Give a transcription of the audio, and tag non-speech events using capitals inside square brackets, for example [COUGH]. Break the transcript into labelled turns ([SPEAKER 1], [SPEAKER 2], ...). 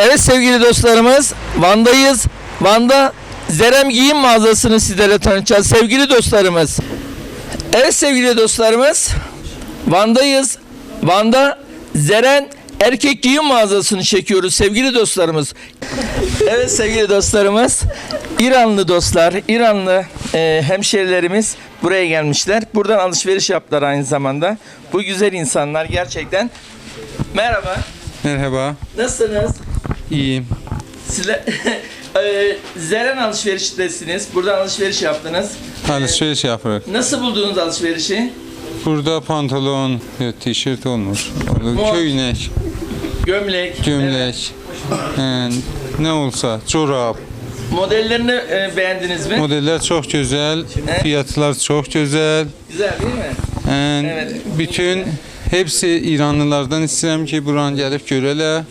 [SPEAKER 1] Evet sevgili dostlarımız Van'dayız. Van'da Zerem Giyim mağazasını sizlere tanıtacağız sevgili dostlarımız. Evet sevgili dostlarımız Van'dayız. Van'da Zeren erkek giyim mağazasını çekiyoruz sevgili dostlarımız. Evet sevgili dostlarımız İranlı dostlar, İranlı e, hemşerilerimiz buraya gelmişler. Buradan alışveriş yaptılar aynı zamanda. Bu güzel insanlar gerçekten. Merhaba.
[SPEAKER 2] Merhaba,
[SPEAKER 1] Nasılsınız?
[SPEAKER 2] İyiyim.
[SPEAKER 1] Sizler [LAUGHS] Zeren alışveriştesiniz. Buradan alışveriş yaptınız.
[SPEAKER 2] Alışveriş yapırıq.
[SPEAKER 1] Nasıl buldunuz alışverişi?
[SPEAKER 2] Burada pantolon, ya, tişört olmur. Orada
[SPEAKER 1] Mont.
[SPEAKER 2] köynək,
[SPEAKER 1] Gömlek.
[SPEAKER 2] Gömlək, hə, nə olsa, çorab.
[SPEAKER 1] Modellerini e, beğendiniz mi?
[SPEAKER 2] Modellər çox gözəl, fiyatlar çox gözəl.
[SPEAKER 1] Güzel değil mi?
[SPEAKER 2] Hə,
[SPEAKER 1] Evet.
[SPEAKER 2] bütün hepsi İranlılardan istəyirəm ki, buranı gəlib görələr.